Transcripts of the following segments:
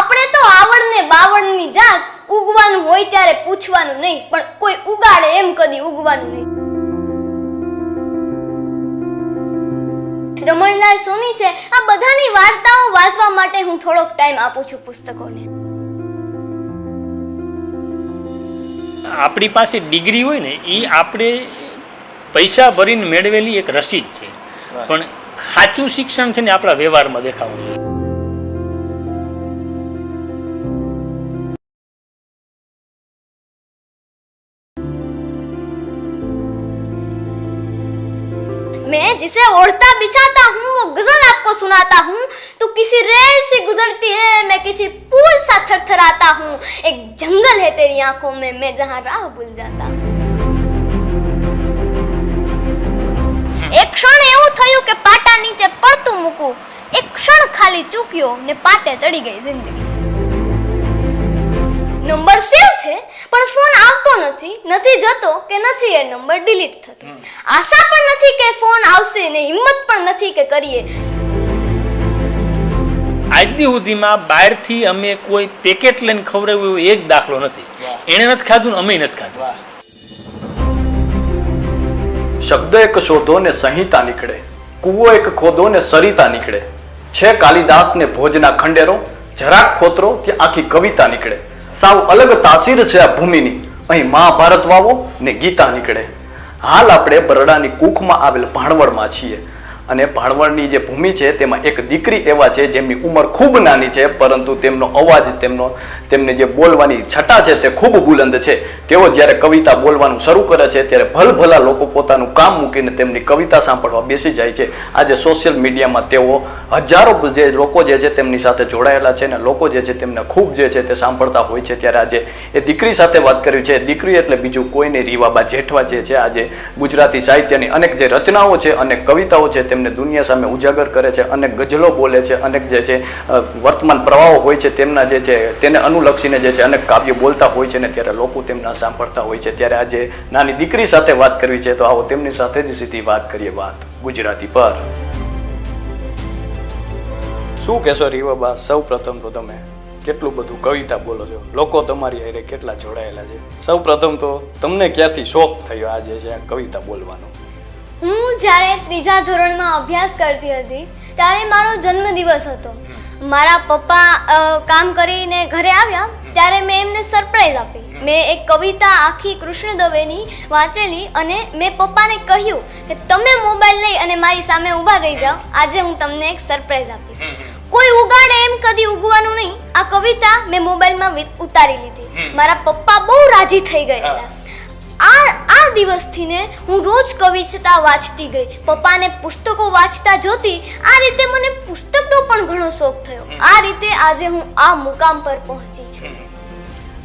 આપણે તો આવડને બાવળની જાત ઉગવાનું હોય ત્યારે પૂછવાનું નહીં પણ કોઈ ઉગાડે એમ કદી ઉગવાનું નહીં. રમણલાલ સોની છે આ બધાની વાર્તાઓ વાંચવા માટે હું થોડોક ટાઈમ આપું છું પુસ્તકોને. આપણી પાસે ડિગ્રી હોય ને એ આપણે પૈસા ભરીને મેળવેલી એક રસીદ છે. પણ સાચું શિક્ષણ છે ને આપણા વ્યવહારમાં દેખાવું જોઈએ. सुनाता हूँ तू किसी रेल से गुजरती है मैं किसी पुल सा थरथराता हूँ एक जंगल है तेरी आंखों में मैं जहाँ राह भूल जाता हूँ એક ક્ષણ એવું થયું કે પાટા નીચે પડતું મૂકું એક ક્ષણ ખાલી ચૂક્યો ને પાટે ચડી ગઈ જિંદગી નંબર સેવ છે પણ ફોન આવતો નથી નથી જતો કે નથી એ નંબર ડિલીટ થતો આશા પણ નથી કે ફોન આવશે ને હિંમત પણ નથી કે કરીએ આજની સુધીમાં બહારથી અમે કોઈ પેકેટ લઈને ખવડાવ્યું એવો એક દાખલો નથી. એણે નથી ખાધું ને અમે નથી ખાધું. શબ્દ એક શોધો ને સંહિતા નીકળે. કૂવો એક ખોદો ને સરિતા નીકળે. છે કાલિદાસ ને ભોજના ખંડેરો જરાક ખોતરો ત્યાં આખી કવિતા નીકળે. સાવ અલગ તાસીર છે આ ભૂમિની. અહીં મહાભારત વાવો ને ગીતા નીકળે. હાલ આપણે બરડાની કૂખમાં આવેલ ભાણવડમાં છીએ. અને ભાણવડની જે ભૂમિ છે, તેમાં એક દીકરી એવા છે, જેમની ઉંમર ખૂબ નાની છે, પરંતુ તેમનો અવાજ, તેમનો, તેમને જે બોલવાની છટા છે, તે ખૂબ બુલંદ છે. તેઓ જ્યારે કવિતા બોલવાનું શરૂ કરે છે, ત્યારે ભલભલા લોકો પોતાનું કામ મૂકીને તેમની કવિતા સાંભળવા બેસી જાય છે. આજે સોશિયલ મીડિયામાં તેઓ હજારો જે લોકો જે છે, તેમની સાથે જોડાયેલા છે અને લોકો જે છે, તેમને ખૂબ જે છે, તે સાંભળતા હોય છે. ત્યારે આજે એ દીકરી સાથે વાત કરી છે. દીકરી એટલે બીજું કોઈ નહીં રીવાબા જેઠવા જે છે, આજે ગુજરાતી સાહિત્યની અનેક જે રચનાઓ છે અનેક કવિતાઓ છે તેમને દુનિયા સામે ઉજાગર કરે છે, અનેક ગઝલો બોલે છે, અનેક જે છે વર્તમાન પ્રવાહો હોય છે, તેમના જે છે, તેને અનુલક્ષીને જે છે, અનેક કાવ્યો બોલતા હોય છે ને ત્યારે લોકો તેમના સાંભળતા હોય છે. ત્યારે આજે નાની દીકરી સાથે વાત કરવી છે, તો આવો તેમની સાથે જ સીધી વાત કરીએ વાત ગુજરાતી પર. શું કહેશો રીવાબા? સૌ પ્રથમ તો તમે કેટલું બધું કવિતા બોલો છો? લોકો તમારી હારે કેટલા જોડાયેલા છે? સૌ પ્રથમ તો તમને ક્યારથી શોખ થયો આ જે છે, આ કવિતા બોલવાનો? હું જ્યારે ત્રીજા ધોરણમાં અભ્યાસ કરતી હતી ત્યારે મારો જન્મદિવસ હતો. મારા પપ્પા કામ કરીને ઘરે આવ્યા ત્યારે મેં એમને સરપ્રાઈઝ આપી. મેં એક કવિતા આખી કૃષ્ણ દવેની વાંચેલી અને મેં પપ્પાને કહ્યું કે તમે મોબાઈલ લઈ અને મારી સામે ઊભા રહી જાઓ. આજે હું તમને એક સરપ્રાઈઝ આપીશ. કોઈ ઉગાડે એમ કદી ઉગવાનું નહીં. આ કવિતા મેં મોબાઈલમાં ઉતારી લીધી. મારા પપ્પા બહુ રાજી થઈ ગયેલા. આ આ દિવસથી ને હું રોજ કવિતા વાંચતી ગઈ. પપ્પાને પુસ્તકો વાંચતા જોતી આ રીતે મને પુસ્તકનો પણ ઘણો શોખ થયો. આ રીતે આજે હું આ મુકામ પર પહોંચી છું.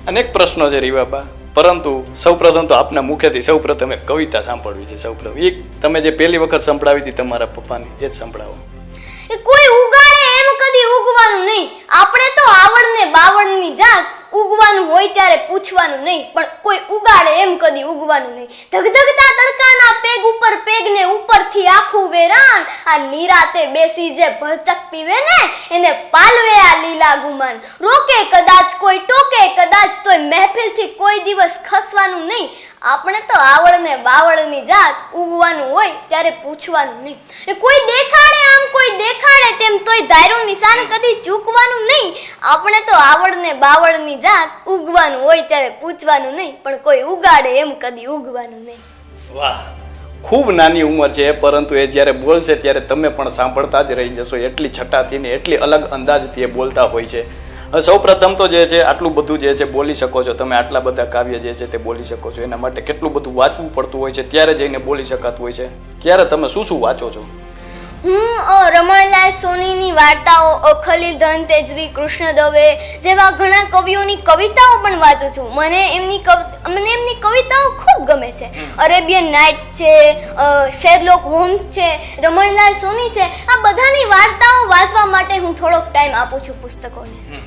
અનેક પ્રશ્નો છે રીવાબા. પરંતુ સૌપ્રથમ તો આપના મુખેથી સૌપ્રથમ એક કવિતા સાંભળવી છે. સૌપ્રથમ એક તમે જે પહેલી વખત સંભળાવી હતી તમારા પપ્પાની એ જ સંભળાવો. એ કોઈ કદી ઉગવાનું નહીં. આપણે તો આવડને બાવળની જાત ઉગવાનું હોય ત્યારે પૂછવાનું નહીં, પણ કોઈ ઉગાડે એમ કદી ઉગવાનું નહીં. ધગધગતા તડકાના પેગ ઉપર પેગ ને ઉપરથી આખું વેરાન આ નિરાતે બેસી જે ભરચક પીવે ને, એને પાલવે આ લીલા ગુમાન રોકે કદાચ કોઈ, ટોકે કદાચ તોય મહેફિલથી કોઈ દિવસ ખસવાનું નહીં. આપણે તો આવડને બાવળની જાત ઉગવાનું હોય ત્યારે પૂછવાનું નહીં. ને કોઈ દેખાડે આમ, કોઈ દેખાડે તેમ, તોય ધાર્યું નિશાન કદી ચૂકવાનું નહીં. આપણે તો આવડને બાવળની જાત ઉગવાનું હોય ત્યારે પૂછવાનું નહીં, પણ કોઈ ઉગાડે એમ કદી ઉગવાનું નહીં. વાહ, ખૂબ નાની ઉંમર છે પરંતુ એ જ્યારે બોલશે ત્યારે તમે પણ સાંભળતા જ રહી જશો. એટલી છટાથી ને એટલી અલગ અંદાજથી એ બોલતા હોય છે. સૌ પ્રથમ તો જે છે આટલું બધું જે છે બોલી શકો છો. તમે આટલા બધા કાવ્ય જે છે તે બોલી શકો છો. એના માટે કેટલું બધું વાંચવું પડતું હોય છે ત્યારે જઈને બોલી શકાતું હોય છે. ક્યારે તમે શું શું વાંચો છો? હું રમણલાલ સોનીની વાર્તાઓ ખલીલ ધન તેજવી કૃષ્ણ દવે જેવા ઘણા કવિઓની કવિતાઓ પણ વાંચું છું. મને એમની કવિ મને એમની કવિતાઓ ખૂબ ગમે છે. અરેબિયન નાઇટ્સ છે શેરલોક હોમ્સ છે રમણલાલ સોની છે. આ બધાની વાર્તાઓ વાંચવા માટે હું થોડોક ટાઈમ આપું છું પુસ્તકોને.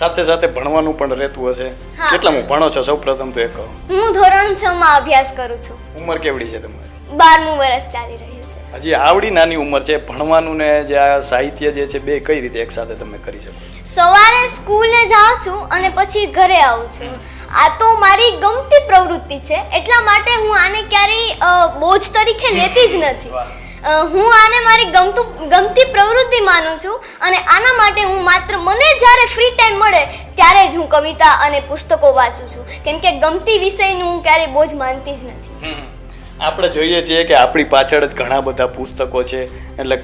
સાથે સાથે ભણવાનું પણ રહેતું હશે? હા. કેટલામાં ભણો છો? સૌપ્રથમ તો એ કહો. હું ધોરણ છ માં અભ્યાસ કરું છું. ઉંમર કેવડી છે તમારી? બારમું વર્ષ ચાલી રહ્યું છે. હજી આવડી નાની ઉંમર છે. ભણવાનું ને જે આ સાહિત્ય જે છે બે કઈ રીતે એકસાથે તમે કરી શકો? સવારે સ્કૂલે જાઉં છું અને પછી ઘરે આવું છું. આ તો મારી ગમતી પ્રવૃત્તિ છે. એટલા માટે હું આને ક્યારેય અ, બોજ તરીકે લેતી જ નથી. અ, હું આને મારી ગમતું ગમતી પ્રવૃત્તિ માનું છું અને આના માટે હું માત્ર મને જ્યારે ફ્રી ટાઈમ મળે ત્યારે જ હું કવિતા અને પુસ્તકો વાંચું છું. કેમ કે ગમતી વિષયનું હું ક્યારેય બોજ માનતી જ નથી. આપણે જોઈએ છીએ કે આપણી પાછળ જ ઘણા બધા પુસ્તકો છે. એટલે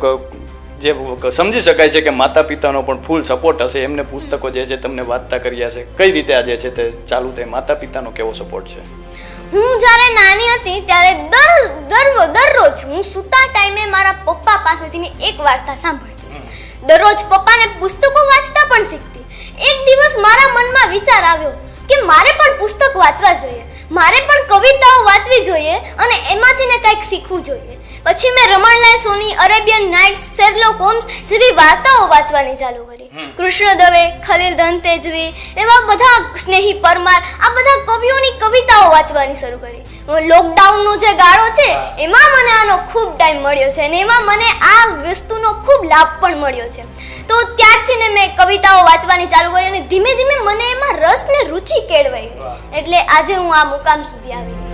જે સમજી શકાય છે કે માતા પિતાનો પણ ફૂલ સપોર્ટ હશે. એમને પુસ્તકો જે છે તમને વાંચતા કર્યા છે. કઈ રીતે આજે છે તે ચાલુ થાય? માતા પિતાનો કેવો સપોર્ટ છે? હું જ્યારે નાની હતી ત્યારે દર દર દરરોજ હું સૂતા ટાઈમે મારા પપ્પા પાસેથી એક વાર્તા સાંભળતી. દરરોજ પપ્પાને પુસ્તકો વાંચતા પણ શીખતી. એક દિવસ મારા મનમાં વિચાર આવ્યો કે મારે પણ પુસ્તક વાંચવા જોઈએ. મારે પણ કવિતાઓ વાંચવી જોઈએ અને એમાંથી ને કંઈક શીખવું જોઈએ. પછી મેં Ramanlal Soni Arabian Nights Sherlock Holmes જેવી વાર્તાઓ વાંચવાની ચાલુ કરી. કૃષ્ણ દવે ખલીલ ધનતેજવી એવા બધા સ્નેહી પરમાર આ બધા કવિઓની કવિતાઓ વાંચવાની શરૂ કરી. લોકડાઉનનો જે ગાળો છે એમાં મને આનો ખૂબ ટાઈમ મળ્યો છે અને એમાં મને આ વસ્તુનો ખૂબ લાભ પણ મળ્યો છે. તો ત્યારથી ને મેં કવિતાઓ વાંચવાની ચાલુ કરી અને ધીમે ધીમે મને એમાં રસ ને રુચિ કેળવાઈ એટલે આજે હું આ મુકામ સુધી આવી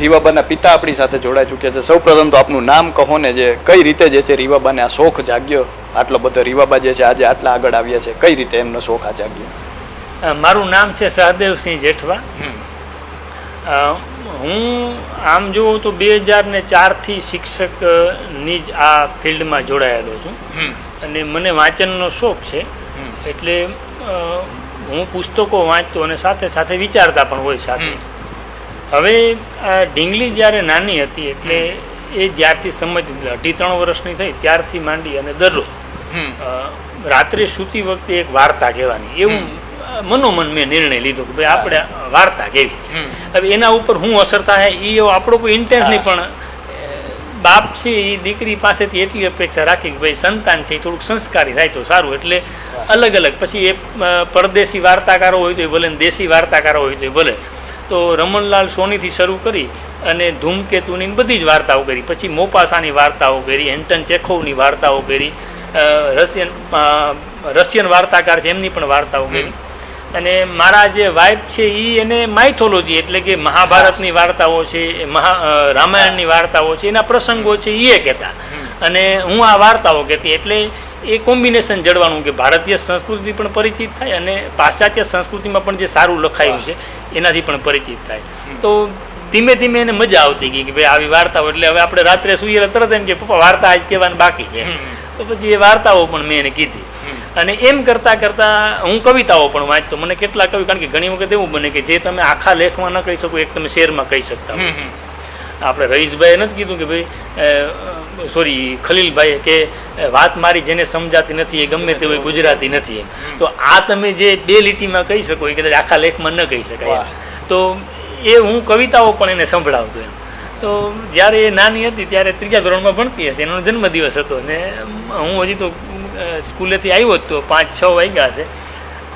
રીવાબાના પિતા આપણી સાથે જોડાઈ ચૂક્યા છે. સૌપ્રથમ તો આપનું નામ કહો ને જે કઈ રીતે જે છે રીવાબાને આ શોખ જાગ્યો? આટલો બધો રીવાબા જે છે આજે આટલા આગળ આવ્યા છે. કઈ રીતે એમનો શોખ આ જાગ્યો? મારું નામ છે સહદેવસિંહ જેઠવા. હું આમ જોઉં તો બે હજાર ને ચારથી શિક્ષકની જ આ ફિલ્ડમાં જોડાયેલો છું. અને મને વાંચનનો શોખ છે. એટલે હું પુસ્તકો વાંચતો અને સાથે સાથે વિચારતા પણ હોય સાથે. હવે આ ઢીંગલી જ્યારે નાની હતી એટલે એ જ્યારથી સમજ અઢી ત્રણ વર્ષની થઈ ત્યારથી માંડી અને દરરોજ રાત્રે સૂતી વખતે એક વાર્તા કહેવાની. એવું મનોમન મેં નિર્ણય લીધો કે ભાઈ આપણે વાર્તા કહેવી. હવે એના ઉપર શું અસર થાય એ એવો આપણો કોઈ ઇન્ટેન્સ નહીં પણ બાપ છે એ દીકરી પાસેથી એટલી અપેક્ષા રાખી કે ભાઈ સંતાનથી થોડુંક સંસ્કારી થાય તો સારું. એટલે અલગ અલગ. પછી એ પરદેશી વાર્તાકારો હોય તો ભલે દેશી વાર્તાકારો હોય તો ભલે. તો રમણલાલ સોનીથી શરૂ કરી અને ધૂમકેતુની બધી જ વાર્તાઓ કરી. પછી મોપાસાની વાર્તાઓ કરી એન્ટન ચેખોવની વાર્તાઓ કરી રશિયન રશિયન વાર્તાકાર છે એમની પણ વાર્તાઓ કરી. અને મારા જે વાઇફ છે એ એને માઇથોલોજી એટલે કે મહાભારતની વાર્તાઓ છે મહા રામાયણની વાર્તાઓ છે એના પ્રસંગો છે એ કહેતા. અને હું આ વાર્તાઓ કહેતી એટલે એ કોમ્બિનેશન જળવાનું કે ભારતીય સંસ્કૃતિ પણ પરિચિત થાય અને પાશ્ચાત્ય સંસ્કૃતિમાં પણ જે સારું લખાયું છે એનાથી પણ પરિચિત થાય. તો ધીમે ધીમે એને મજા આવતી ગઈ કે ભાઈ આવી વાર્તાઓ એટલે હવે આપણે રાત્રે સુઈએ તરત એમ કે પપ્પા વાર્તા આજ કહેવાની બાકી છે. તો પછી એ વાર્તાઓ પણ મેં એને કીધી. અને એમ કરતાં કરતાં હું કવિતાઓ પણ વાંચતો. મને કેટલા કવિ કારણ કે ઘણી વખત એવું બને કે જે તમે આખા લેખમાં ન કહી શકો એક તમે શેરમાં કહી શકતા આપણે રહીશભાઈએ નથી કીધું કે ભાઈ સોરી ખલીલભાઈએ કે વાત મારી જેને સમજાતી નથી એ ગમે તે હોય ગુજરાતી નથી એમ. તો આ તમે જે બે લીટીમાં કહી શકો એ કદાચ આખા લેખમાં ન કહી શકાય તો એ હું કવિતાઓ પણ એને સંભળાવતો એમ. તો જ્યારે એ નાની હતી ત્યારે ત્રીજા ધોરણમાં ભણતી હશે એનો જન્મદિવસ હતો. ને હું હજી તો સ્કૂલેથી આવ્યો જ તો પાંચ છ વાગ્યા છે.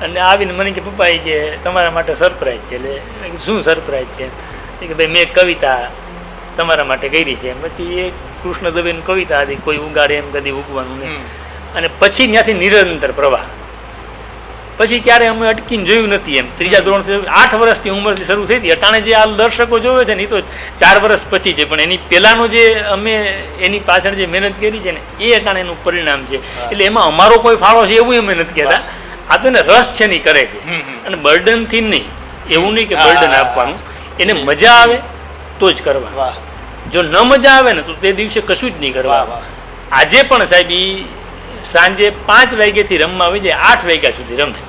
અને આવીને મને કે પપ્પા એ કે તમારા માટે સરપ્રાઈઝ છે. એટલે શું સરપ્રાઈઝ છે? કે ભાઈ મેં કવિતા તમારા માટે કરી છે. પછી એ કૃષ્ણ દવેની કવિતા હતી કોઈ ઉગાડે એમ કદી ઉગવાનું નહીં. અને પછી ત્યાંથી નિરંતર પ્રવાહ. પછી ક્યારે અમે અટકીને જોયું નથી એમ. ત્રીજા ધોરણ આઠ વર્ષથી ઉંમરથી શરૂ થઈ હતી અટાણે જે આ દર્શકો જોવે છે ને એ તો ચાર વર્ષ પછી છે. પણ એની પહેલાંનો જે અમે એની પાછળ જે મહેનત કરી છે ને એ અટાણે એનું પરિણામ છે. એટલે એમાં અમારો કોઈ ફાળો છે એવું અમે નથી કહેતા. આ તો એને રસ છે નહીં કરે છે. અને બર્ડનથી નહીં. એવું નહીં કે બર્ડન આપવાનું. એને મજા આવે તો જ કરવા. વાહ. જો ન મજા આવે ને તો તે દિવસે કશું જ નહીં કરવા આજે પણ સાહેબ એ સાંજે પાંચ વાગ્યાથી રમવા આવી જાય આઠ વાગ્યા સુધી રમે.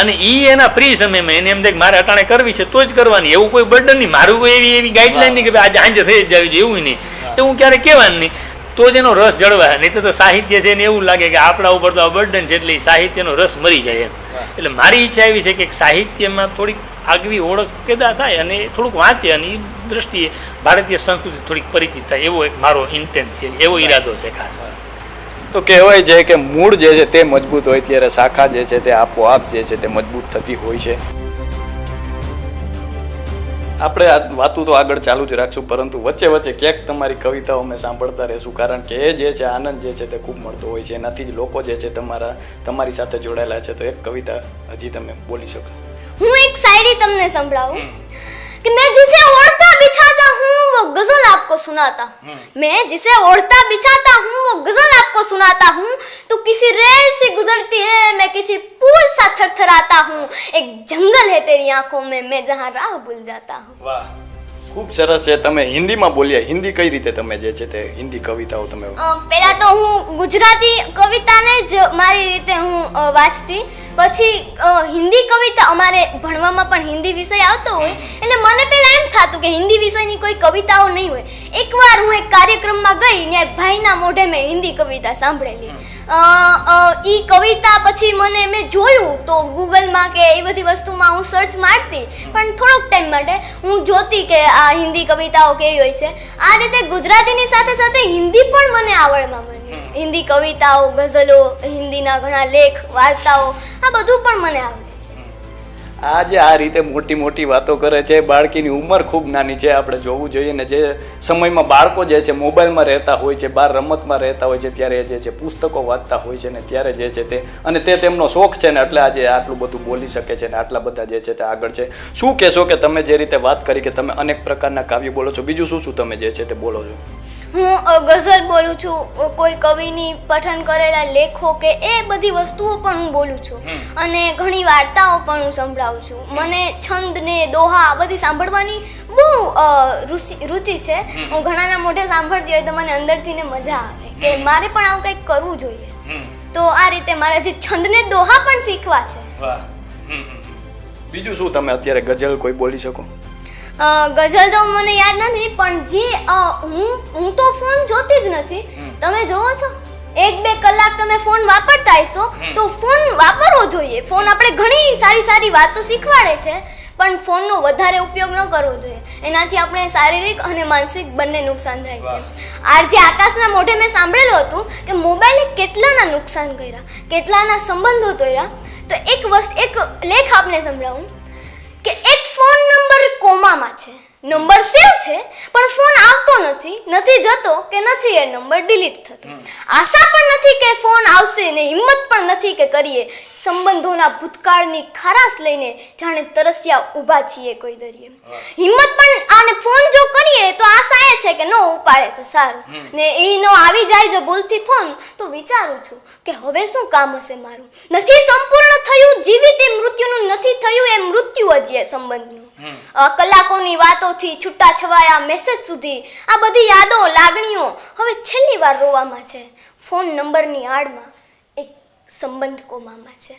અને ઈ એના ફ્રી સમયમાં એને એમ થાય મારે અટાણે કરવી છે તો જ કરવાની. એવું કોઈ બર્ડન નહીં. મારું કોઈ એવી એવી ગાઈડલાઈન નહીં કે આજે સાંજે થઈ જ જવી જોઈએ એવું નહીં. એવું ક્યારે કહેવાનું નહીં. તો જ એનો રસ જળવાય. નહીં તો તો સાહિત્ય છે ને એવું લાગે કે આપણા ઉપર તો આ બર્ડન છે એટલે સાહિત્યનો રસ મરી જાય એમ. એટલે મારી ઈચ્છા એવી છે કે સાહિત્યમાં થોડીક આગવી ઓળખ પેદા થાય અને થોડુંક વાંચે અને એ દ્રષ્ટિએ ભારતીય સંસ્કૃતિ થોડીક પરિચિત થાય. એવો એક મારો ઇન્ટેન્સ છે એવો ઈરાદો છે ખાસ. તો કહેવાય છે કે મૂળ જે છે તે મજબૂત હોય ત્યારે શાખા જે છે તે આપોઆપ જે છે તે મજબૂત થતી હોય છે. આપણે આ વાતું તો આગળ ચાલુ જ રાખશું પરંતુ વચ્ચે વચ્ચે ક્યાંક તમારી કવિતાઓ અમે સાંભળતા રહેશું. કારણ કે એ જે છે આનંદ જે છે તે ખૂબ મળતો હોય છે. એનાથી જ લોકો જે છે તમારા તમારી સાથે જોડાયેલા છે. તો એક કવિતા હજી તમે બોલી શકો. તમને संभाऊ हम्म। कि मैं जिसे ओढ़ता बिछाता हूँ वो गज़ल आपको सुनाता। हूँ मैं जिसे ओढ़ता बिछाता हूँ वो गज़ल आपको सुनाता हूँ। तो किसी रेल से गुजरती है मैं किसी पुल सा थरथराता हूँ। एक जंगल है तेरी आँखों में मैं जहाँ राह भूल जाता हूँ। ખૂબ સરસ છે. તમે હિન્દીમાં બોલ્યા. હિન્દી કઈ રીતે તમે જે છે તે હિન્દી કવિતાઓ તમે પહેલા તો હું ગુજરાતી કવિતાને જ મારી રીતે હું વાંચતી. પછી હિન્દી કવિતા અમારે ભણવામાં પણ હિન્દી વિષય આવતો હોય, એટલે મને પહેલા એમ થતું કે હિન્દી વિષયની કોઈ કવિતાઓ નહીં હોય. એકવાર હું એક કાર્યક્રમમાં ગઈ ને ભાઈના મોઢે મેં હિન્દી કવિતા સાંભળેલી. એ કવિતા પછી મને મેં જોયું તો ગૂગલમાં કે એ બધી વસ્તુમાં હું સર્ચ મારતી પણ થોડોક ટાઈમ માટે હું જોતી કે આ હિન્દી કવિતાઓ કેવી હોય છે. આ રીતે ગુજરાતીની સાથે સાથે હિન્દી પણ મને આવડવા માંડી હિન્દી કવિતાઓ ગઝલો હિન્દીના ઘણા લેખ વાર્તાઓ આ બધું પણ મને આવડે. છે આ રીતે મોટી મોટી વાતો કરે છે. બાળકીની ઉંમર ખૂબ નાની છે. આપણે જોવું જોઈએ ને જે સમયમાં બાળકો જે છે મોબાઈલમાં રહેતા હોય છે બહાર રમતમાં રહેતા હોય છે, ત્યારે જે છે પુસ્તકો વાંચતા હોય છે ને ત્યારે જે છે તે, અને તે તેમનો શોખ છે ને એટલે આજે આટલું બધું બોલી શકે છે ને આટલા બધા જે છે તે આગળ છે. શું કહેશો કે તમે જે રીતે વાત કરી કે તમે અનેક પ્રકારના કાવ્ય બોલો છો? બીજું શું શું તમે જે છે તે બોલો છો? હું ગઝલ બોલું છું કોઈ કવિની પઠન કરેલા લેખો કે એ બધી વસ્તુઓ પણ હું બોલું છું. અને ઘણી વાર્તાઓ પણ હું સંભળાવું છું. મને છંદ ને દોહા આ બધી સાંભળવાની બહુ રુચિ રુચિ છે. હું ઘણાના મોઢે સાંભળતી હોય તો મને અંદરથી ને મજા આવે કે મારે પણ આવું કંઈક કરવું જોઈએ. તો આ રીતે મારે જે છંદ ને દોહા પણ શીખવા છે. બીજું શું તમે અત્યારે ગઝલ કોઈ બોલી શકો? ગઝલ તો મને યાદ નથી પણ જે હું હું તો ફોન જોતી જ નથી. તમે જોવો છો? એક બે કલાક તમે ફોન વાપરતા હશો તો ફોન વાપરવો જોઈએ. ફોન આપણે ઘણી સારી સારી વાતો શીખવાડે છે પણ ફોનનો વધારે ઉપયોગ ન કરવો જોઈએ. એનાથી આપણે શારીરિક અને માનસિક બંને નુકસાન થાય છે. આરજે આકાશના મોઢે મેં સાંભળેલું હતું કે મોબાઈલે કેટલાના નુકસાન કર્યા કેટલાના સંબંધો તોડ્યા તો એક વસ્તુ એક લેખ આપને સંભળાવું. કોમામાં છે. નંબર સેવ છે પણ ફોન આવતો નથી. નથી જતો કે નથી એ નંબર ડિલીટ થતો. આશા પણ નથી કે ફોન આવશે ને હિંમત પણ નથી કે કરીએ. સંબંધોના ભૂતકાળની ખારાશ લઈને જાણે તરસ્યા ઊભા છીએ કોઈ દરિયે. હિંમત પણ આને ફોન જો કરીએ તો આશા એ છે કે નો ઉપાડે તો સારું. ને એ નો આવી જાય જો ભૂલથી ફોન તો વિચારું છું કે હવે શું કામ હશે મારું? નથી સંપૂર્ણ થયું જીવિત એ મૃત્યુનું નથી થયું એ મૃત્યુ હજી એ સંબંધનું. કલાકોની વાતોથી છૂટા છવાયા મેસેજ સુધી આ બધી યાદો, લાગણીઓ હવે છેલ્લી વાર રોવામાં છે. ફોન નંબરની આડમાં એક સંબંધ કોમામાં છે.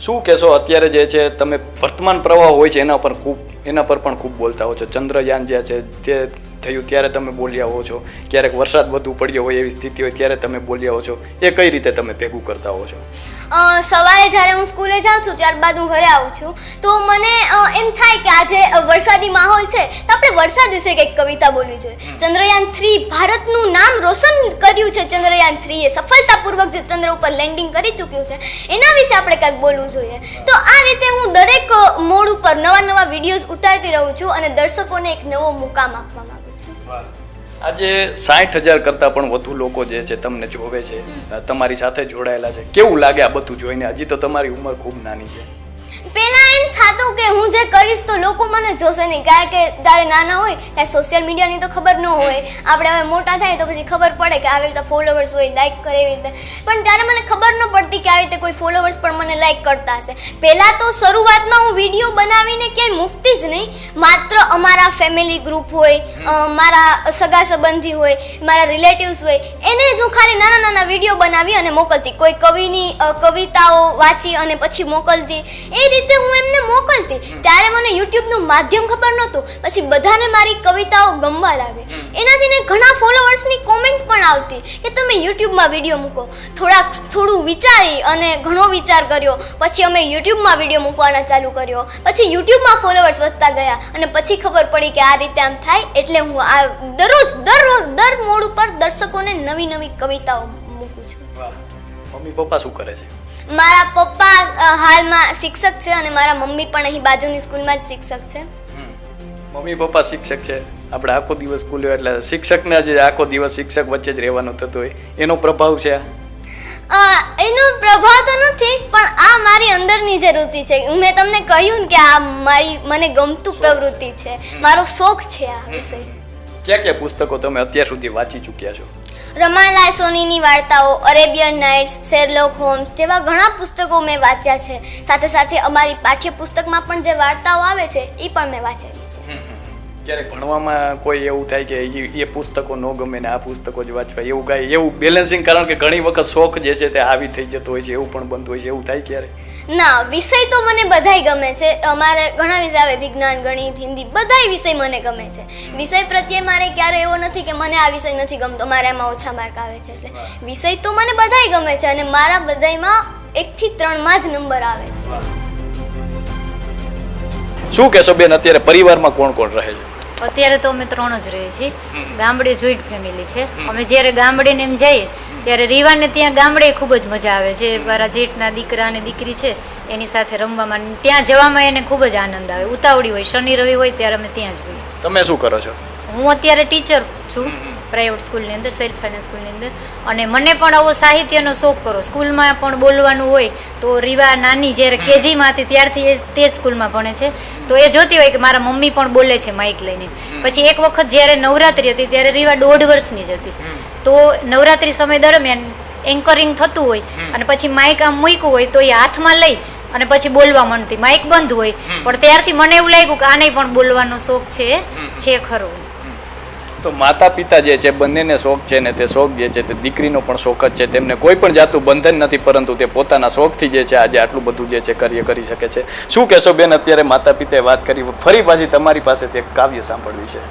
શું કહેશો? અત્યારે જે છે, તમે વર્તમાન પ્રવાહ હોય છે, એના પર ખૂબ, એના પર પણ ખૂબ બોલતા હો છો. ચંદ્રયાન જે છે, તે થયું ત્યારે તમે બોલ્યા હો છો. ક્યારેક વરસાદ વધુ પડ્યો હોય એવી સ્થિતિ હોય ત્યારે તમે બોલ્યા હો છો. એ કઈ રીતે તમે ભેગું કરતા હો છો? સવારે જ્યારે હું સ્કૂલે જાઉં છું ત્યારબાદ હું ઘરે આવું છું તો મને એમ થાય કે આજે વરસાદી માહોલ છે તો આપણે વરસાદ વિશે કંઈક કવિતા બોલવી જોઈએ. ચંદ્રયાન થ્રી ભારતનું નામ રોશન કર્યું છે. ચંદ્રયાન થ્રીએ સફળતાપૂર્વક જે ચંદ્ર ઉપર લેન્ડિંગ કરી ચૂક્યું છે એના વિશે આપણે કંઈક બોલવું જોઈએ. તો આ રીતે હું દરેક મોડ ઉપર નવા નવા વિડીયોઝ ઉતારતી રહું છું અને દર્શકોને એક નવો મુકામ આપવામાં આજે સાઠ હજાર કરતાં પણ વધુ લોકો જે છે તમને જોવે છે, તમારી સાથે જોડાયેલા છે. કેવું લાગે આ બધું જોઈને? હજી તો તમારી ઉંમર ખૂબ નાની છે. એમ થતું કે હું જે કરીશ તો લોકો મને જોશે નહીં. કારણ કે જ્યારે નાના હોય ત્યારે સોશિયલ મીડિયાની તો ખબર ન હોય. આપણે હવે મોટા થાય તો પછી ખબર પડે કે આવી રીતે ફોલોવર્સ હોય લાઈક કરે એવી રીતે. પણ ત્યારે મને ખબર ન પડતી કે આવી રીતે કોઈ ફોલોવર્સ પણ મને લાઈક કરતા હશે. પહેલાં તો શરૂઆતમાં હું વીડિયો બનાવીને ક્યાંય મૂકતી જ નહીં. માત્ર અમારા ફેમિલી ગ્રુપ હોય મારા સગા સંબંધી હોય મારા રિલેટિવ્સ હોય. એને જ હું ખાલી નાના નાના વીડિયો બનાવી અને મોકલતી. કોઈ કવિની કવિતાઓ વાંચી અને પછી મોકલતી. એ રીતે હું એમને મોકલતી. ત્યારે મને યુટ્યુબનું માધ્યમ ખબર નહોતું. પછી બધાને મારી કવિતાઓ ગમવા લાગે. એનાથી ને ઘણા ફોલોવર્સની કોમેન્ટ પણ આવતી કે તમે યુટ્યુબમાં વીડિયો મૂકો. થોડાક થોડું વિચારી અને ઘણો વિચાર કર્યો. પછી અમે યુટ્યુબમાં વીડિયો મૂકવાના ચાલુ કર્યો. પછી યુટ્યુબમાં ફોલોવર્સ વધતા ગયા. અને પછી ખબર પડી કે આ રીતે આમ થાય એટલે હું આ દરરોજ દરરોજ દર મોડ ઉપર દર્શકોને નવી નવી કવિતાઓ મૂકું છું. મમ્મી પપ્પા શું કરે છે? મારા પપ્પા હાલમાં શિક્ષક છે અને મારા મમ્મી પણ અહીં બાજુની સ્કૂલમાં જ શિક્ષક છે. મમ્મી પપ્પા શિક્ષક છે. આપણે આખો દિવસ સ્કૂલ એટલે શિક્ષકને જે આખો દિવસ શિક્ષક વચ્ચે જ રહેવાનું થતું હોય. એનો પ્રભાવ છે એનો પ્રભાવ તો નથી પણ આ મારી અંદરની જે રુચિ છે મેં તમને કહ્યું કે આ મારી મને ગમતું પ્રવૃત્તિ છે. મારો શોખ છે આ વિષય. કયા કયા પુસ્તકો તમે અત્યાર સુધી વાંચી ચૂક્યા છો? રમાલાલ સોનીની વાર્તાઓ, અરેબિયન નાઇટ્સ, શેરલોક હોમ્સ જેવા ઘણા પુસ્તકો મેં વાંચ્યા છે. સાથે સાથે અમારી પાઠ્યપુસ્તકમાં પણ જે વાર્તાઓ આવે છે, એ પણ મેં વાંચેલી છે. ક્યારેક ભણવામાં કોઈ એવું થાય કે એ પુસ્તકો ન ગમે ને આ પુસ્તકો જ વાંચવા એવું કાંઈ એવું બેલેન્સિંગ કારણ કે ઘણી વખત શોખ જે છે તે આવી થઈ જતો હોય છે એવું પણ બનતું હોય છે એવું થાય ક્યારે ના વિષય તો મને બધાય ગમે છે. અમારે ઘણા વિષય આવે વિજ્ઞાન ગણિત હિન્દી બધાય વિષય મને ગમે છે. વિષય પ્રત્યે મારે ક્યારે એવો નથી કે મને આ વિષય નથી ગમતો મારે એમાં ઓછા માર્ક આવે છે એટલે. વિષય તો મને બધાય ગમે છે અને મારા બધાયમાં એકથી ત્રણમાં જ નંબર આવે છે. શું કહેશો બેન અત્યારે પરિવારમાં કોણ કોણ રહે છે? અત્યારે તો અમે ત્રણ જ રહીએ છીએ. ગામડે જોઈન્ટ ફેમિલી છે. અમે જ્યારે ગામડે ને એમ જઈએ ત્યારે રીવાને ત્યાં ગામડે ખૂબ જ મજા આવે છે. મારા જેઠના દીકરા અને દીકરી છે એની સાથે રમવામાં ત્યાં જવામાં એને ખૂબ જ આનંદ આવે. ઉતાવળી હોય શનિ રવિ હોય ત્યારે અમે ત્યાં જ હોઈએ. તમે શું કરો છો? હું અત્યારે ટીચર છું. પ્રાઇવેટ સ્કૂલની અંદર સેલ્ફ ફાઇનાન્સ સ્કૂલની અંદર. અને મને પણ આવો સાહિત્યનો શોખ કરો. સ્કૂલમાં પણ બોલવાનું હોય તો રીવા નાની જ્યારે કેજીમાં હતી ત્યારથી એ તે જ સ્કૂલમાં ભણે છે. તો એ જોતી હોય કે મારા મમ્મી પણ બોલે છે માઇક લઈને. પછી એક વખત જ્યારે નવરાત્રિ હતી ત્યારે રીવા દોઢ વર્ષની જ હતી. તો નવરાત્રિ સમય દરમિયાન એન્કરિંગ થતું હોય અને પછી માઇક આમ મૂક્યું હોય તો એ હાથમાં લઈ અને પછી બોલવા માંડતી. માઇક બંધ હોય. પણ ત્યારથી મને એવું લાગ્યું કે આને પણ બોલવાનો શોખ છે. છે ખરો. તો માતા પિતા જે છે બંનેને શોખ છે ને તે શોખ જે છે તે દીકરીનો પણ શોખ જ છે. તેમને કોઈ પણ જાતનું બંધન નથી પરંતુ તે પોતાના શોખથી જે છે આજે આટલું બધું જે છે કાર્ય કરી શકે છે. શું કહેશો બેન અત્યારે માતા પિતાએ વાત કરી ફરી પાછી તમારી પાસે તે કાવ્ય સાંભળવી છે.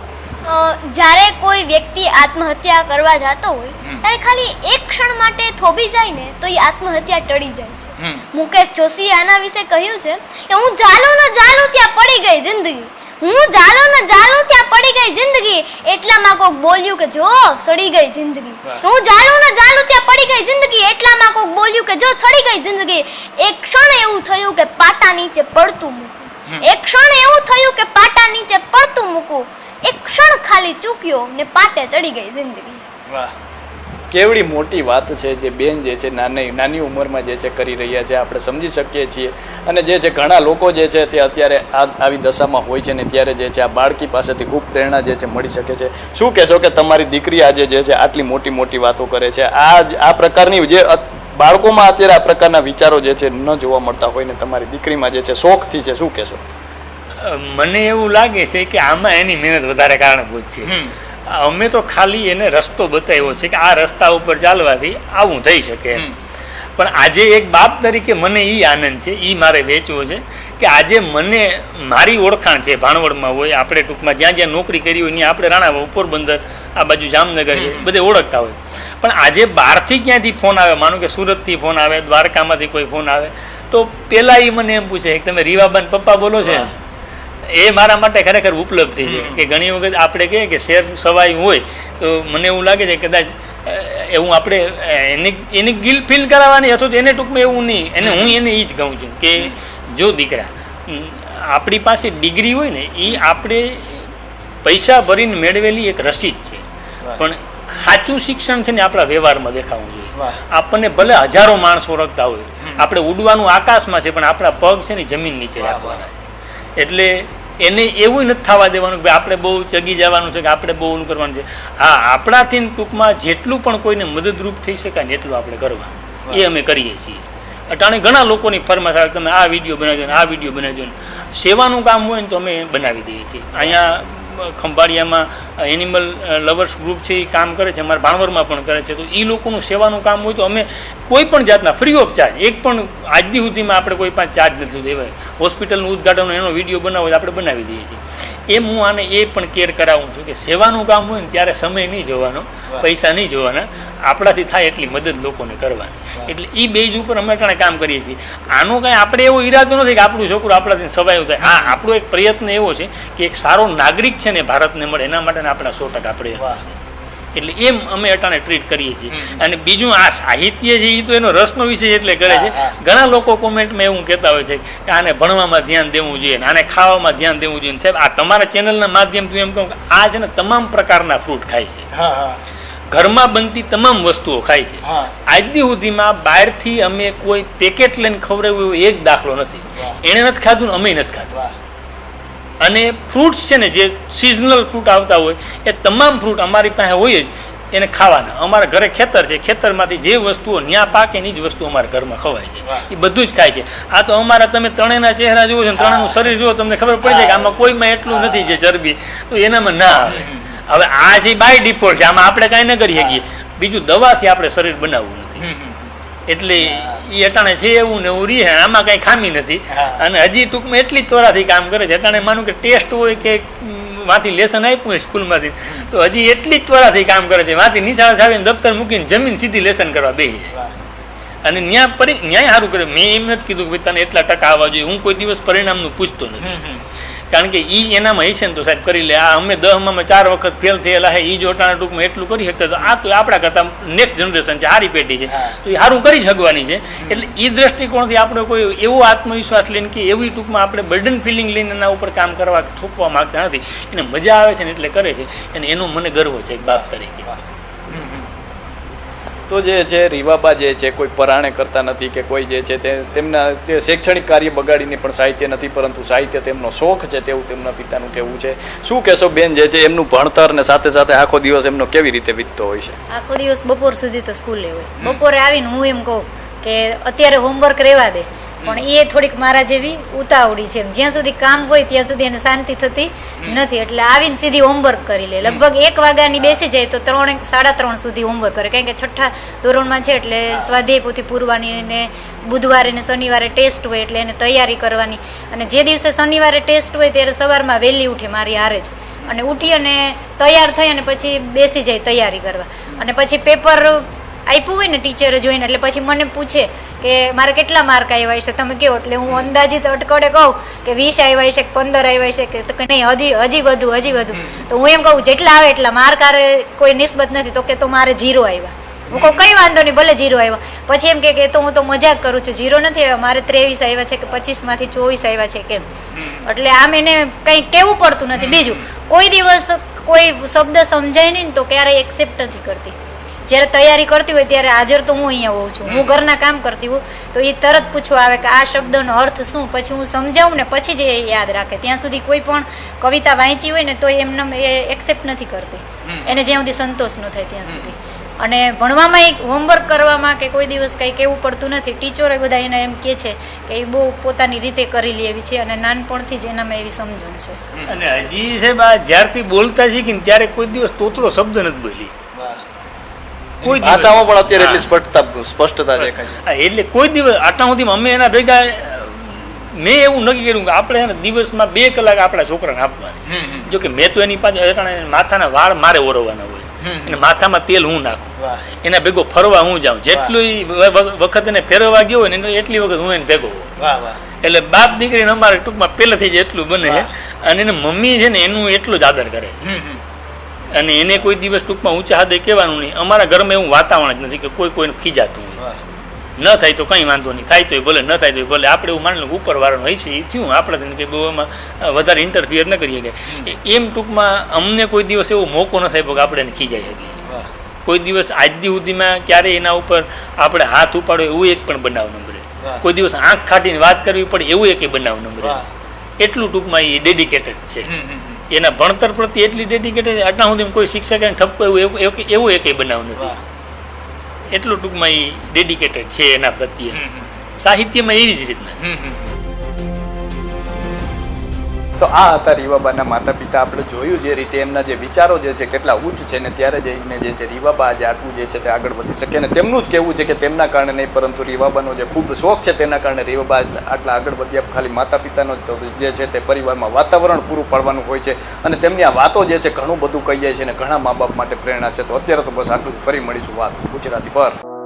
જ્યારે કોઈ વ્યક્તિ આત્મહત્યા કરવા જતો હોય ત્યારે ખાલી એક ક્ષણ માટે થોભી જાય ને તો એ આત્મહત્યા ટળી જાય છે. મુકેશ જોશીએ આના વિશે કહ્યું છે કે હું જાલું ને જાલું ત્યાં પડી ગઈ જિંદગી. હું જાલો ને જાલો ત્યાં પડી ગઈ જિંદગી. એટલામાં કોક બોલ્યું કે જો સડી ગઈ જિંદગી. હું જાલો ને જાલો ત્યાં પડી ગઈ જિંદગી એટલામાં કોક બોલ્યું કે જો સડી ગઈ જિંદગી. એક ક્ષણ એવું થયું કે પાટા નીચે પડતું મૂકું. એક ક્ષણ એવું થયું કે પાટા નીચે પડતું મૂકું. એક ક્ષણ ખાલી ચૂક્યો ને પાટે ચડી ગઈ જિંદગી. વાહ. કેવડી મોટી વાત છે જે બેન જે છે નાની નાની ઉંમરમાં જે છે કરી રહ્યા છે આપણે સમજી શકીએ છીએ. અને જે છે ઘણા લોકો જે છે તે અત્યારે આ આવી દશામાં હોય છે ને ત્યારે જે છે આ બાળકી પાસેથી ખૂબ પ્રેરણા જે છે મળી શકે છે. શું કહેશો કે તમારી દીકરી આજે જે છે આટલી મોટી મોટી વાતો કરે છે? આ આ પ્રકારની જે બાળકોમાં અત્યારે આ પ્રકારના વિચારો જે છે ન જોવા મળતા હોય ને તમારી દીકરીમાં જે છે શોખથી છે શું કહેશો? મને એવું લાગે છે કે આમાં એની મહેનત વધારે કારણભૂત છે. અમે તો ખાલી એને રસ્તો બતાવ્યો છે કે આ રસ્તા ઉપર ચાલવાથી આવું થઈ શકે એમ. પણ આજે એક બાપ તરીકે મને એ આનંદ છે એ મારે વેચવો છે કે આજે મને મારી ઓળખાણ છે ભાણવડમાં હોય આપણે ટૂંકમાં જ્યાં જ્યાં નોકરી કરી હોય ત્યાં આપણે રાણા પોરબંદર આ બાજુ જામનગર છે બધે ઓળખતા હોય. પણ આજે બહારથી ક્યાંથી ફોન આવે? માનો કે સુરતથી ફોન આવે દ્વારકામાંથી કોઈ ફોન આવે તો પહેલાં એ મને એમ પૂછે કે તમે રીવાબાન પપ્પા બોલો છો એમ. એ મારા માટે ખરેખર ઉપલબ્ધિ છે. કે ઘણી વખત આપણે કહીએ કે શેર સવાઈ હોય તો મને એવું લાગે છે કે કદાચ એવું આપણે એની એની ગિલ ફીલ કરાવવાની અથવા તો એને ટૂંકમાં એવું નહીં. એને હું એને એ જ કહું છું કે જો દીકરા આપણી પાસે ડિગ્રી હોય ને એ આપણે પૈસા ભરીને મેળવેલી એક રસીદ છે. પણ સાચું શિક્ષણ છે ને આપણા વ્યવહારમાં દેખાવું જોઈએ. આપણને ભલે હજારો માણસો ઓળખતા હોય આપણે ઉડવાનું આકાશમાં છે પણ આપણા પગ છે ને જમીન નીચે રાખવાના છે. એટલે એને એવું નથી થવા દેવાનું કે આપણે બહુ ચગી જવાનું છે કે આપણે બહુ ઓલું કરવાનું છે. હા, આપણાથી ટૂંકમાં જેટલું પણ કોઈને મદદરૂપ થઈ શકાય ને એટલું આપણે કરવાનું એ અમે કરીએ છીએ. અટાણે ઘણા લોકોની ફરમાશ આવે તમે આ વીડિયો બનાવજો ને આ વીડિયો બનાવજો ને. સેવાનું કામ હોય ને તો અમે બનાવી દઈએ છીએ. અહીંયા ખંભાળિયામાં એનિમલ લવર્સ ગ્રુપ છે એ કામ કરે છે, અમારા ભાણવરમાં પણ કરે છે. તો એ લોકોનું સેવાનું કામ હોય તો અમે કોઈ પણ જાતના ફ્રી ઓફ ચાર્જ એક પણ આજની સુધીમાં આપણે કોઈ પણ ચાર્જ નથી દેવાય હોસ્પિટલનું ઉદઘાટન એનો વીડિયો બનાવો આપણે બનાવી દઈએ છીએ. એમ હું આને એ પણ કેર કરાવું છું કે સેવાનું કામ હોય ને ત્યારે સમય નહીં જોવાનો પૈસા નહીં જોવાના. આપણાથી થાય એટલી મદદ લોકોને કરવાની. એટલે એ બેઝ ઉપર અમે અટાણે કામ કરીએ છીએ. આનો કાંઈ આપણે એવો ઈરાદો નથી કે આપણું છોકરું આપણાથી સવાયું થાય. હા આપણો એક પ્રયત્ન એવો છે કે એક સારો નાગરિક છે ને ભારતને મળે એના માટે આપણા સો ટકા પ્રયત્ન છે. એટલે એમ અમે અટાણે ટ્રીટ કરીએ છીએ. અને બીજું આ સાહિત્ય છે એ તો એનો રસનો વિષય એટલે કરે છે. ઘણા લોકો કોમેન્ટમાં એવું કહેતા હોય છે કે આને ભણવામાં ધ્યાન દેવું જોઈએ ને આને ખાવામાં ધ્યાન દેવું જોઈએ સાહેબ આ તમારા ચેનલના માધ્યમથી એમ કહું કે આ છે ને તમામ પ્રકારના ફ્રૂટ ખાય છે. ઘરમાં બનતી તમામ વસ્તુઓ ખાય છે. આજની સુધીમાં બહારથી અમે કોઈ પેકેટ લઈને ખવડાવ્યું એવો એક દાખલો નથી. એણે નથી ખાધું ને અમે નથી ખાધું. અને ફ્રૂટ્સ છે ને જે સિઝનલ ફ્રૂટ આવતા હોય એ તમામ ફ્રૂટ અમારી પાસે હોય જ એને ખાવાના. અમારા ઘરે ખેતર છે ખેતરમાંથી જે વસ્તુઓ ન્યા પાકે એની જ વસ્તુ અમારા ઘરમાં ખવાય છે. એ બધું જ ખાય છે. આ તો અમારા તમે ત્રણેયના ચહેરા જુઓ છો ત્રણેયનું શરીર જુઓ તમને ખબર પડી જાય કે આમાં કોઈમાં એટલું નથી જે ચરબી તો એનામાં ના આવે. હવે આ છે બાય ડિફોલ્ટ છે આમાં આપણે કાંઈ ન કરી શકીએ. બીજું દવાથી આપણે શરીર બનાવવું નથી. એટલે એ અટાણે છે એવું ને એવું રીહે આમાં કાંઈ ખામી નથી. અને હજી ટૂંકમાં એટલી જ ત્વરાથી કામ કરે છે. અટાણે માનું કે ટેસ્ટ હોય કે વાંથી લેસન આપ્યું હોય સ્કૂલમાંથી તો હજી એટલી જ ત્વરાથી કામ કરે છે. વાંથી નિશાળ થાવીને દફતર મૂકીને જમીન સીધી લેસન કરવા બે અને ન્યાય પરી ન્યાય સારું કરે. મેં એમ નથી કીધું કે ભાઈ તને એટલા ટકા આવવા જોઈએ. હું કોઈ દિવસ પરિણામનું પૂછતો નથી. કારણ કે એ એનામાં હશે ને તો સાહેબ કરી લે. આ અમે દહમાં ચાર વખત ફેલ થયેલા હે એ જો અટાણા ટૂંકમાં એટલું કરી શકતા તો આ તો આપણા કરતાં નેક્સ્ટ જનરેશન છે હારી પેઢી છે. તો એ સારું કરી શકવાની છે. એટલે એ દ્રષ્ટિકોણથી આપણે કોઈ એવો આત્મવિશ્વાસ લઈને કે એવી ટૂંકમાં આપણે બર્ડન ફિલિંગ લઈને એના ઉપર કામ કરવા થોપવા માંગતા નથી. એને મજા આવે છે ને એટલે કરે છે. અને એનો મને ગર્વ છે એક બાપ તરીકે. તો જે છે, રીવાબા જે છે, કોઈ પરાણે કરતા નથી કે કોઈ જે છે, તે તેમના જે શૈક્ષણિક કાર્ય બગાડીને પણ સાહિત્ય નથી, પરંતુ સાહિત્ય તેમનો શોખ છે તેવું તેમના પિતાનું કહેવું છે. શું કહેશો બેન જે છે, એમનું ભણતર ને સાથે સાથે આખો દિવસ એમનો કેવી રીતે વીતતો હોય છે? આખો દિવસ બપોર સુધી તો સ્કૂલે હોય. બપોરે આવીને હું એમ કહું કે અત્યારે હોમવર્ક રહેવા દે. પણ એ થોડીક મારા જેવી ઉતાવળી છે. જ્યાં સુધી કામ હોય ત્યાં સુધી એને શાંતિ થતી નથી. એટલે આવીને સીધી હોમવર્ક કરી લે. લગભગ એક વાગ્યાની બેસી જાય તો ત્રણ, સાડા ત્રણ સુધી હોમવર્ક કરે. કારણ કે છઠ્ઠા ધોરણમાં છે એટલે સ્વાધ્યાય પોથી પૂરવાની ને બુધવારે ને શનિવારે ટેસ્ટ હોય એટલે એને તૈયારી કરવાની. અને જે દિવસે શનિવારે ટેસ્ટ હોય ત્યારે સવારમાં વહેલી ઉઠે મારી હારે જ. અને ઉઠી અને તૈયાર થઈ અને પછી બેસી જાય તૈયારી કરવા. અને પછી પેપર આપ્યું હોય ને ટીચરે જોઈને એટલે પછી મને પૂછે કે મારે કેટલા માર્ક આવ્યા છે તમે કહો એટલે હું અંદાજિત અટકળે કહું કે વીસ આવ્યા છે કે પંદર આવ્યા છે કે તો કે નહીં હજી હજી વધુ હજી વધુ. તો હું એમ કહું જેટલા આવે એટલા માર્ક આરે કોઈ નિસ્બત નથી તો કે તો મારે જીરો આવ્યા હું કહું કંઈ વાંધો નહીં ભલે જીરો આવ્યા પછી એમ કે તો હું તો મજાક કરું છું જીરો નથી આવ્યા મારે ત્રેવીસ આવ્યા છે કે પચીસમાંથી ચોવીસ આવ્યા છે કેમ? એટલે આમ એને કંઈ કહેવું પડતું નથી. બીજું કોઈ દિવસ કોઈ શબ્દ સમજાય નહીં ને તો ક્યારેય એક્સેપ્ટ નથી કરતી. જ્યારે તૈયારી કરતી હોય ત્યારે હાજર તો હું અહીંયા હોઉં છું. હું ઘરના કામ કરતી હોઉં તો એ તરત પૂછવા આવે કે આ શબ્દનો અર્થ શું? પછી હું સમજાવું ને પછી જ એ યાદ રાખે. ત્યાં સુધી કોઈ પણ કવિતા વાંચી હોય ને તો એમને એ એક્સેપ્ટ નથી કરતી. એને જ્યાં સુધી સંતોષ ન થાય ત્યાં સુધી. અને ભણવામાં એક હોમવર્ક કરવામાં કે કોઈ દિવસ કંઈ કહેવું પડતું નથી ટીચરો બધા એને એમ કહે છે કે એ બહુ પોતાની રીતે કરી લે એવી છે અને નાનપણથી જ એનામાં એવી સમજણ છે. અને હજી સાહેબ આ જ્યારથી બોલતા શીખીને ત્યારે કોઈ દિવસ તોતરો શબ્દ નથી બોલી કોઈ ભાષામાં પણ અત્યારે. એટલી સ્પષ્ટતા સ્પષ્ટતા દેખાય એટલે કોઈ દિવસ આટલા સુધી અમે એના ભેગા મેં એવું નક્કી કર્યું કે આપણે એને દિવસમાં બે કલાક આપણા છોકરાને આપવાની. જો કે મેં તો એની પાસે હેઠળ માથાના વાળ મારે ઓરવવાના હોય. અને માથામાં તેલ હું નાખું. એના ભેગો ફરવા હું જાઉં. જેટલું વખત એને ફેરવવા ગયો હોય ને એટલી વખત હું એને ભેગો એટલે બાપ દીકરીને અમારે ટૂંકમાં પહેલેથી જ એટલું બને અને એને મમ્મી છે ને એનું એટલું જ આદર કરે અને એને કોઈ દિવસ ટૂંકમાં ઊંચા હાથે કહેવાનું નહીં. અમારા ઘરમાં એવું વાતાવરણ જ નથી કે કોઈ કોઈનું ખીજાતું હોય. ન થાય તો કંઈ વાંધો નહીં. થાય તોય ભલે ન થાય તોય ભલે. આપણે એવું માની લો કે ઉપરવાળાનું હોય છે એ થયું. આપણે કંઈ બહુ એમાં વધારે ઇન્ટરફિયર ન કરીએ કે. એમ ટૂંકમાં અમને કોઈ દિવસ એવો મોકો ન થાય કે આપણે એને ખીજાઈ શકીએ. કોઈ દિવસ આજની સુધીમાં ક્યારેય એના ઉપર આપણે હાથ ઉપાડો એવું એક પણ બનાવ ન કોઈ દિવસ આંખ ખાટીને વાત કરવી પડે એવું એક બનાવ નંબર એટલું ટૂંકમાં એ ડેડિકેટેડ છે. એના ભણતર પ્રત્યે એટલી ડેડિકેટેડ આટલા સુધી કોઈ શિક્ષક એને ઠપકો એવું એવું- એક બનાવ નથી. એટલું ટૂંકમાં એ ડેડિકેટેડ છે એના પ્રત્યે. સાહિત્યમાં એવી જ રીતના. તો આ હતા રીવાબાના માતા પિતા આપણે જોયું જે રીતે એમના જે વિચારો જે છે, કેટલા ઉચ્ચ છે ને ત્યારે જઈને જે છે રીવાબા આજે આટલું જે છે તે આગળ વધી શકે અને તેમનું જ કહેવું છે કે તેમના કારણે નહીં, પરંતુ રીવાબાનો જે ખૂબ શોખ છે તેના કારણે રીવાબા આટલા આગળ વધ્યા. ખાલી માતા પિતાનો જ જે છે તે પરિવારમાં વાતાવરણ પૂરું પાડવાનું હોય છે અને તેમની આ વાતો જે છે ઘણું બધું કહીએ છીએ અને ઘણા મા બાપ માટે પ્રેરણા છે. તો અત્યારે તો બસ આટલું જ. ફરી મળીશું વાત ગુજરાતી પર.